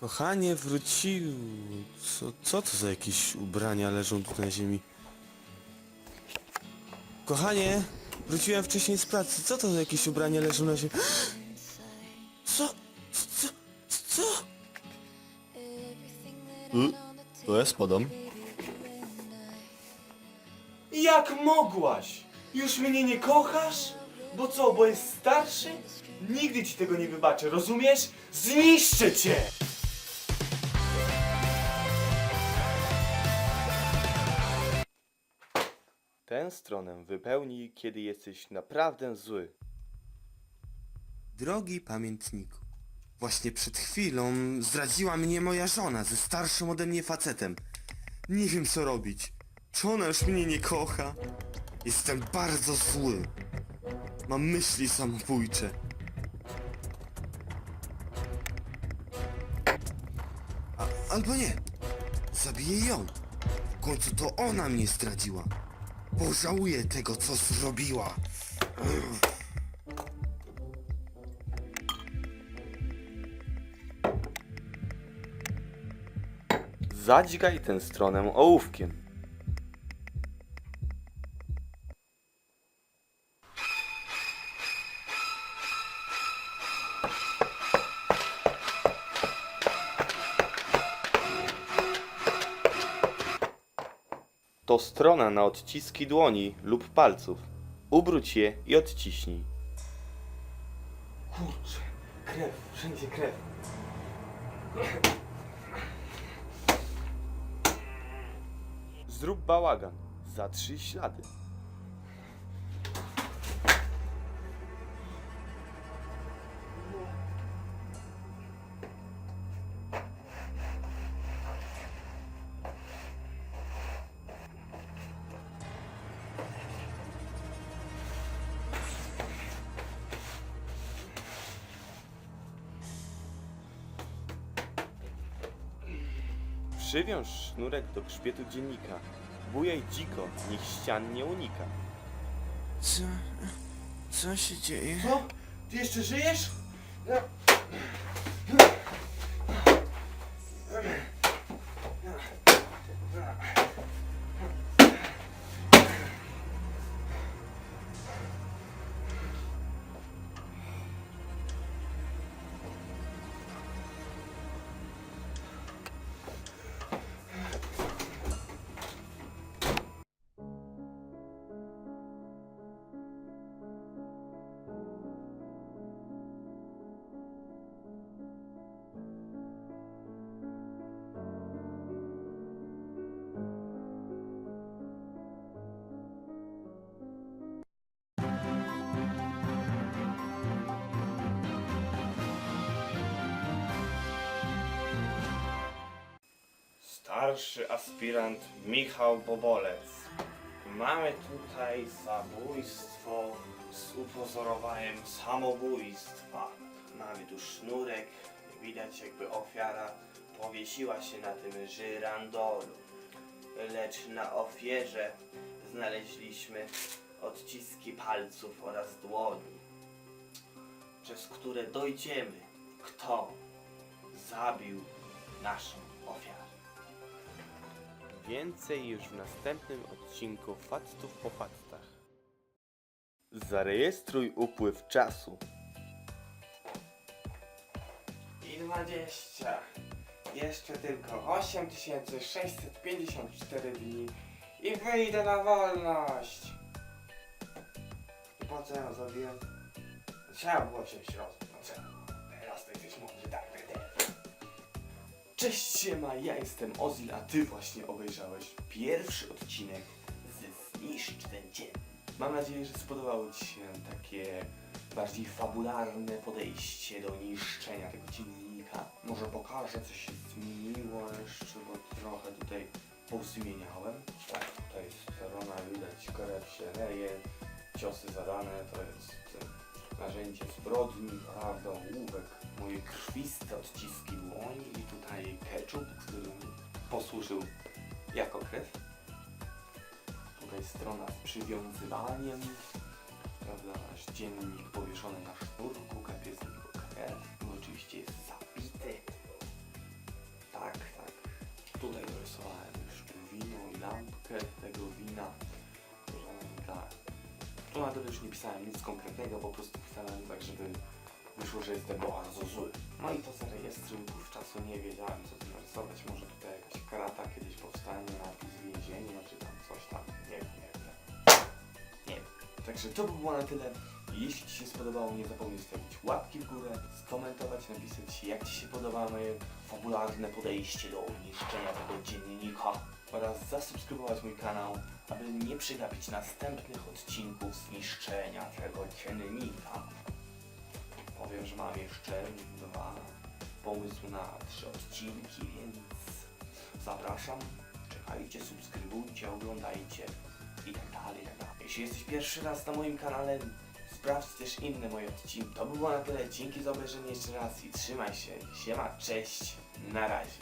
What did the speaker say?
Kochanie wrócił. Co, co to za jakieś ubrania leżą tu na ziemi? Kochanie, wróciłem wcześniej z pracy. Co to za jakieś ubrania leżą na ziemi? Co? Co? Co? To jest podam. Jak mogłaś? Już mnie nie kochasz? Bo co, bo jest starszy? Nigdy ci tego nie wybaczę, rozumiesz? Zniszczę cię! Tę stronę wypełnij, kiedy jesteś naprawdę zły. Drogi pamiętniku, właśnie przed chwilą zdradziła mnie moja żona ze starszym ode mnie facetem. Nie wiem co robić. Czy ona już mnie nie kocha? Jestem bardzo zły. Mam myśli samobójcze. A, albo nie. Zabiję ją. W końcu to ona mnie zdradziła. Pożałuję tego, co zrobiła. Zadźgaj tę stronę ołówkiem. To strona na odciski dłoni lub palców. Ubróć je i odciśnij. Kurczę, krew, wszędzie krew. Zrób bałagan. Zatrzyj ślady. Przywiąż sznurek do grzbietu dziennika. Bujaj dziko, niech ścian nie unika. Co? Co się dzieje? Co? Ty jeszcze żyjesz? Starszy aspirant Michał Bobolec. Mamy tutaj zabójstwo z upozorowaniem samobójstwa. Mamy tu sznurek, widać jakby ofiara powiesiła się na tym żyrandolu. Lecz na ofierze znaleźliśmy odciski palców oraz dłoni, przez które dojdziemy, kto zabił naszą. Więcej już w następnym odcinku Factów po Factach. Zarejestruj upływ czasu. I 20. Jeszcze tylko 8654 dni i wyjdę na wolność. I po co ja zrobiłem? Trzeba było się co? Teraz to jesteś mądry, tak. Cześć siema, ja jestem Ozil, a ty właśnie obejrzałeś pierwszy odcinek ze Zniszcz ten dzień. Mam nadzieję, że spodobało ci się takie bardziej fabularne podejście do niszczenia tego dziennika. Może pokażę, co się zmieniło jeszcze, bo trochę tutaj pozmieniałem. Tak, tutaj strona widać, krew się leje, ciosy zadane, to jest narzędzie zbrodni, prawda, ołówek, moje krwiste odciski dłoni i tutaj ketchup, który posłużył jako krew. Tutaj strona z przywiązywaniem, prawda, nasz dziennik powieszony na sznurku, kapiec krew, no oczywiście jest zapity. Tak, tak. Tutaj rysowałem jeszcze wino i lampkę tego wina. Tak. Tu na to już nie pisałem nic konkretnego, po prostu pisałem tak, żeby wyszło, że jestem bardzo zły. No i to z rejestru wówczasu nie wiedziałem co tu narysować. Może tutaj jakaś karata kiedyś powstanie, napis więzienie, czy tam coś tam. Nie wiem, nie wiem. Nie wiem. Także to by było na tyle. Jeśli Ci się spodobało, nie zapomnij stawić łapki w górę, skomentować, napisać jak Ci się podoba moje fabularne podejście do niszczenia tego dziennika oraz zasubskrybować mój kanał, aby nie przegapić następnych odcinków zniszczenia tego dziennika. Powiem, że mam jeszcze dwa pomysły na trzy odcinki, więc zapraszam. Czekajcie, subskrybujcie, oglądajcie i tak dalej, tak dalej. Jeśli jesteś pierwszy raz na moim kanale, sprawdź też inne moje odcinki. To by było na tyle. Dzięki za obejrzenie jeszcze raz i trzymaj się. Siema, cześć, na razie.